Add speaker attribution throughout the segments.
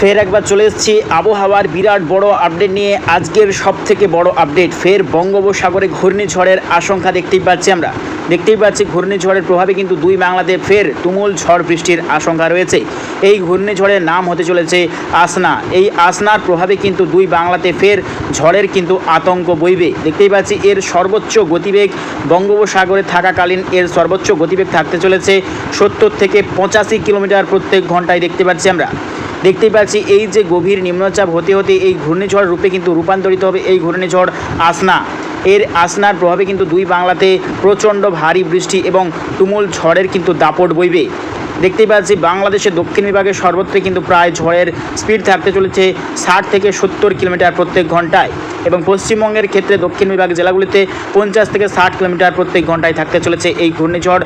Speaker 1: ফের একবার চলে এসেছি। আবহাওয়ার বিরাট বড় আপডেট নিয়ে আজকের সব থেকে বড় আপডেট ফের বঙ্গোপসাগরে ঘূর্ণিঝড়ের আশঙ্কা দেখতেই পাচ্ছি আমরা। দেখতেই পাচ্ছি ঘূর্ণিঝড়ের প্রভাবে কিন্তু দুই বাংলাতে ফের তুমুল ঝড় বৃষ্টির আশঙ্কা রয়েছে। এই ঘূর্ণিঝড়ের নাম হতে চলেছে আসনা। এই আসনার প্রভাবে কিন্তু দুই বাংলাতে ফের ঝড়ের কিন্তু আতঙ্ক বইবে। দেখতেই পাচ্ছি এর সর্বোচ্চ গতিবেগ বঙ্গোপসাগরে থাকাকালীন এর সর্বোচ্চ গতিবেগ থাকতে চলেছে সত্তর থেকে পঁচাশি কিলোমিটার প্রত্যেক ঘন্টায় দেখতে পাচ্ছি আমরা। দেখতেই পাচ্ছি এই যে গভীর নিম্নচাপ, হতে হতে এই ঘূর্ণিঝড় রূপে কিন্তু রূপান্তরিত হবে এই ঘূর্ণিঝড় আসনা। এর আসনার প্রভাবে কিন্তু দুই বাংলাতে প্রচণ্ড ভারী বৃষ্টি এবং তুমুল ঝড়ের কিন্তু দাপট বইবে। দেখতেই পাচ্ছি বাংলাদেশের দক্ষিণ বিভাগে সর্বত্রই কিন্তু প্রায় ঝড়ের স্পিড থাকতে চলেছে ষাট থেকে সত্তর কিলোমিটার প্রত্যেক ঘন্টায় এবং পশ্চিমবঙ্গের ক্ষেত্রে দক্ষিণ বিভাগ জেলাগুলিতে পঞ্চাশ থেকে ষাট কিলোমিটার প্রত্যেক ঘন্টায় থাকতে চলেছে এই ঘূর্ণিঝড়।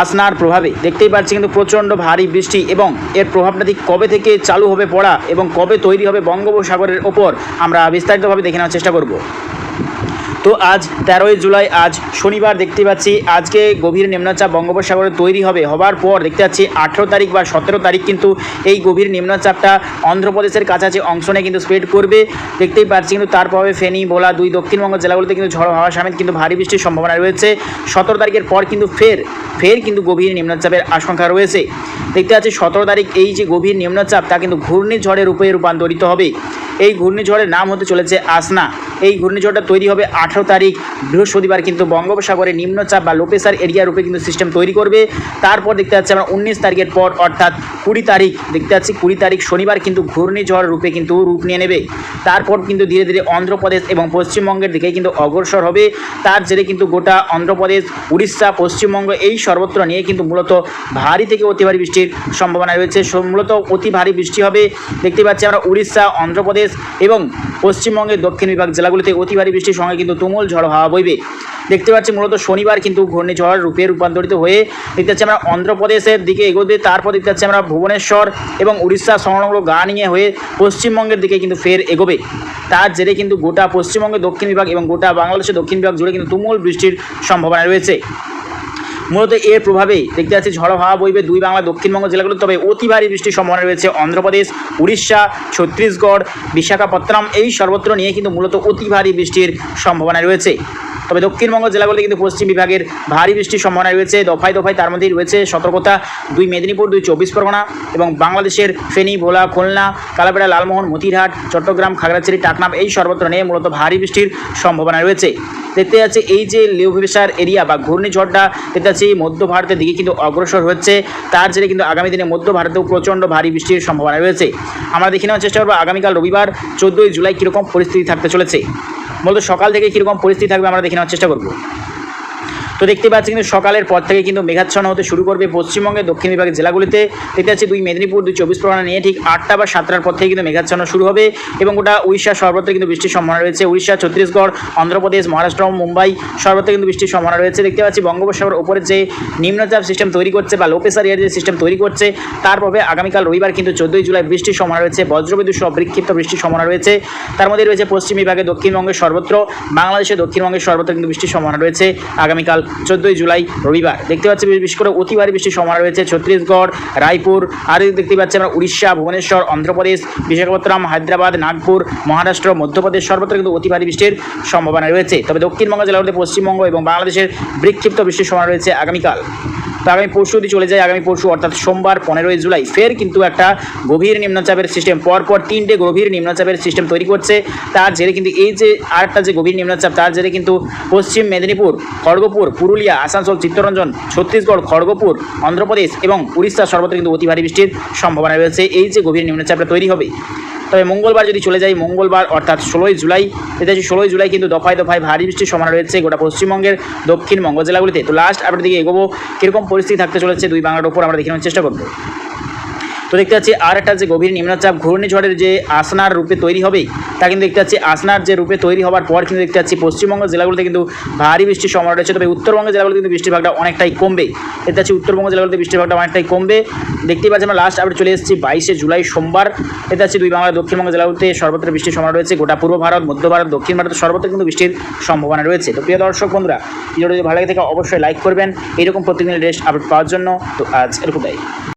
Speaker 1: আসনার প্রভাবে। দেখতেই পাচ্ছি কিন্তু প্রচণ্ড ভারী বৃষ্টি এবং এর প্রভাবটা ঠিক কবে থেকে চালু হবে পড়া এবং কবে তৈরি হবে বঙ্গোপসাগরের ওপর, আমরা বিস্তারিতভাবে দেখে নেওয়ার চেষ্টা করব। তো আজ তেরোই জুলাই, আজ শনিবার দেখতে পাচ্ছি, আজকে গভীর নিম্নচাপ বঙ্গোপসাগরে তৈরি হবে। হবার পর দেখতে পাচ্ছি আঠেরো তারিখ বা সতেরো তারিখ কিন্তু এই গভীর নিম্নচাপটা অন্ধ্রপ্রদেশের কাছাকাছি অংশ নিয়ে কিন্তু স্প্রেড করবে। দেখতেই পাচ্ছি কিন্তু তার প্রভাবে ফেনী, ভোলা, দুই দক্ষিণবঙ্গ জেলাগুলিতে কিন্তু ঝড় হওয়া সমেত কিন্তু ভারী বৃষ্টির সম্ভাবনা রয়েছে। সতেরো তারিখের পর কিন্তু ফের ফের কিন্তু গভীর নিম্নচাপের আশঙ্কা রয়েছে। দেখতে পাচ্ছি সতেরো তারিখ এই যে গভীর নিম্নচাপ, তা কিন্তু ঘূর্ণিঝড়ের রূপে রূপান্তরিত হবে। এই ঘূর্ণিঝড়ের নাম হতে চলেছে আসনা এই ঘূর্ণিঝড়টা তৈরি হবে আঠেরো তারিখ। বৃহস্পতিবার কিন্তু বঙ্গোপসাগরে নিম্নচাপ বা লোপেসার এরিয়া রূপে কিন্তু সিস্টেম তৈরি করবে। তারপর দেখতে পাচ্ছি আমরা উনিশ তারিখের পর, অর্থাৎ কুড়ি তারিখ, দেখতে পাচ্ছি কুড়ি তারিখ শনিবার কিন্তু ঘূর্ণিঝড় রূপে কিন্তু রূপ নিয়ে নেবে। তারপর কিন্তু ধীরে ধীরে অন্ধ্রপ্রদেশ এবং পশ্চিমবঙ্গের দিকে কিন্তু অগ্রসর হবে। তার জেরে কিন্তু গোটা অন্ধ্রপ্রদেশ, উড়িষ্যা, পশ্চিমবঙ্গ এই সর্বত্র নিয়ে কিন্তু মূলত ভারী থেকে অতি ভারী বৃষ্টির সম্ভাবনা রয়েছে। মূলত অতি ভারী বৃষ্টি হবে। দেখতে পাচ্ছি আমরা উড়িষ্যা, অন্ধ্রপ্রদেশ এবং পশ্চিমবঙ্গের দক্ষিণ বিভাগ জেলাগুলিতে অতি ভারী বৃষ্টির সঙ্গে কিন্তু তুমুল ঝড় হাওয়া বইবে। দেখতে পাচ্ছি মূলত শনিবার কিন্তু ঘূর্ণিঝড় রূপে রূপান্তরিত হয়ে দেখতে পাচ্ছি আমরা অন্ধ্রপ্রদেশের দিকে এগোতে, তারপর দেখতে পাচ্ছি আমরা ভুবনেশ্বর এবং উড়িষ্যা সংলগ্ন গা নিয়ে হয়ে পশ্চিমবঙ্গের দিকে কিন্তু ফের এগোবে। তার জেরে কিন্তু গোটা পশ্চিমবঙ্গের দক্ষিণ বিভাগ এবং গোটা বাংলাদেশের দক্ষিণ বিভাগ জুড়ে কিন্তু তুমুল বৃষ্টির সম্ভাবনা রয়েছে। মূলত এর প্রভাবেই দেখতে পাচ্ছি ঝড়ো হাওয়া বইবে দুই বাংলা দক্ষিণবঙ্গ জেলাগুলো তবে অতি ভারী বৃষ্টির সম্ভাবনা রয়েছে অন্ধ্রপ্রদেশ, উড়িষ্যা, ছত্তিশগড়, বিশাখাপত্তনম। এই সর্বত্র নিয়ে কিন্তু মূলত অতি ভারী বৃষ্টির সম্ভাবনা রয়েছে। তবে দক্ষিণবঙ্গ জেলাগুলিতে কিন্তু পশ্চিম বিভাগের ভারী বৃষ্টির সম্ভাবনা রয়েছে। দফায় দফায় তার মধ্যেই রয়েছে সতর্কতা, দুই মেদিনীপুর, দুই চব্বিশ পরগনা এবং বাংলাদেশের ফেনী, ভোলা, খুলনা, কালাপেড়া, লালমোহন, মতিরহাট, চট্টগ্রাম, খাগড়াছড়ি, টাকনাম এই সর্বত্র নিয়ে মূলত ভারী বৃষ্টির সম্ভাবনা রয়েছে। দেখতে যাচ্ছে এই যে লেউভিসার এরিয়া বা ঘূর্ণিঝড়টা দেখতে যাচ্ছে মধ্য ভারতের দিকে কিন্তু অগ্রসর হচ্ছে। তার জেরে কিন্তু আগামী দিনে মধ্য ভারতেও প্রচণ্ড ভারী বৃষ্টির সম্ভাবনা রয়েছে। আমরা দেখে নেওয়ার চেষ্টা করব আগামীকাল রবিবার, চোদ্দোই জুলাই কীরকম পরিস্থিতি থাকতে চলেছে। বলতো সকাল থেকে কীরকম পরিস্থিতি থাকবে আমরা দেখে নেওয়ার চেষ্টা করব। তো দেখতে পাচ্ছি কিন্তু সকালের পর থেকে কিন্তু মেঘাচ্ছন্ন হতে শুরু করবে পশ্চিমবঙ্গের, দক্ষিণ বিভাগের জেলাগুলিতে। দেখতে পাচ্ছি দুই মেদিনীপুর, দুই চব্বিশ পরগনা নিয়ে ঠিক আটটা বা সাতটার পর থেকে কিন্তু মেঘাচ্ছন্ন শুরু হবে এবং গোটা উড়িষ্যা সর্বত্র কিন্তু বৃষ্টির সম্ভাবনা রয়েছে। উড়িষ্যা, ছত্তিশগড়, অন্ধ্রপ্রদেশ, মহারাষ্ট্র, মুম্বাই সর্বত্র কিন্তু বৃষ্টির সম্ভাবনা রয়েছে। দেখতে পাচ্ছি বঙ্গোপসাগর উপরে যে নিম্নচাপ সিস্টেম তৈরি করছে বা লোপেসার এরিয়ার যে সিস্টেম তৈরি করছে, তার প্রভাবে আগামীকাল রবিবার কিন্তু চোদ্দোই জুলাই বৃষ্টির সম্ভাবনা রয়েছে। বজ্রবিদ্যুৎ সহ বিক্ষিপ্ত বৃষ্টির সম্ভাবনা রয়েছে। তার মধ্যে রয়েছে পশ্চিম বিভাগে দক্ষিণবঙ্গের সর্বত্র, বাংলাদেশের দক্ষিণবঙ্গের সর্বত্র কিন্তু বৃষ্টির সম্ভাবনা রয়েছে আগামীকাল চোদ্দোই জুলাই রবিবার। দেখতে পাচ্ছি বিশেষ করে অতি ভারী বৃষ্টির সম্ভাবনা রয়েছে। ছত্তিশগড়, রায়পুর, আর দেখতে পাচ্ছি আমরা উড়িষ্যা, ভুবনেশ্বর, অন্ধ্রপ্রদেশ, বিশাখাপত্তনম, হায়দ্রাবাদ, নাগপুর, মহারাষ্ট্র, মধ্যপ্রদেশ সর্বত্র কিন্তু অতি ভারী বৃষ্টির সম্ভাবনা রয়েছে। তবে দক্ষিণবঙ্গ জেলার মধ্যে পশ্চিমবঙ্গ এবং বাংলাদেশের বিক্ষিপ্ত বৃষ্টির সম্ভাবনা রয়েছে আগামীকাল। তো আগামী পরশু যদি চলে যায়, আগামী পরশু অর্থাৎ সোমবার পনেরোই জুলাই, ফের কিন্তু একটা গভীর নিম্নচাপের সিস্টেম পরপর তিনটে গভীর নিম্নচাপের সিস্টেম তৈরি করছে। তার জেরে কিন্তু এই যে আরেকটা যে গভীর নিম্নচাপ, তার জেরে কিন্তু পশ্চিম মেদিনীপুর, খড়গপুর, পুরুলিয়া, আসানসোল, চিত্তরঞ্জন, ছত্তিশগড়, খড়গপুর, অন্ধ্রপ্রদেশ এবং উড়িষ্যা সর্বত্র কিন্তু অতি ভারী বৃষ্টির সম্ভাবনা রয়েছে। এই যে গভীর নিম্নচাপটা তৈরি হবে তবে মঙ্গলবার যদি চলে যাই, মঙ্গলবার অর্থাৎ ষোলোই জুলাই, এটা হচ্ছে ষোলোই জুলাই কিন্তু দফায় দফায় ভারী বৃষ্টির সম্ভাবনা রয়েছে গোটা পশ্চিমবঙ্গের দক্ষিণবঙ্গ জেলাগুলিতে। তো লাস্ট আপনার দিকে এগোবো। কীরকম পরিস্থিতি থাকতে চলেছে দুই বাংলার ওপর আমরা দেখে নেওয়ার চেষ্টা করব। তো দেখতে পাচ্ছি আর একটা যে গভীর নিম্নচাপ ঘূর্ণিঝড়ের যে আসনার রূপে তৈরি হবে, তা কিন্তু দেখতে পাচ্ছি আসনার যে রূপে তৈরি হওয়ার পর কিন্তু দেখতে পাচ্ছি পশ্চিমবঙ্গ জেলাগুলোতে কিন্তু ভারী বৃষ্টির সম্ভাবনা রয়েছে, তবে উত্তরবঙ্গ জেলাগুলিতে কিন্তু বৃষ্টির ভাগটা অনেকটাই কমবে। দেখতে পাচ্ছি উত্তরবঙ্গ জেলাগুলোতে বৃষ্টির ভাগটা অনেকটাই কমবে। দেখতেই পাচ্ছি আমরা লাস্ট আপডেট চলে এসেছি, বাইশে জুলাই সোমবার। দেখতে পাচ্ছি দুই বাংলা দক্ষিণবঙ্গ জেলাগুলোতে সর্বত্র বৃষ্টির সম্ভাবনা রয়েছে, গোটা পূর্ব ভারত, মধ্য ভারত, দক্ষিণ ভারতের সর্বত্র কিন্তু বৃষ্টির সম্ভাবনা রয়েছে। তো প্রিয় দর্শক বন্ধুরা, ভিডিওটি যদি ভালো লাগে থাকে, অবশ্যই লাইক করবেন। এরকম প্রতিদিনের রেস্ট আপডেট পাওয়ার জন্য। তো আজ এরকমটাই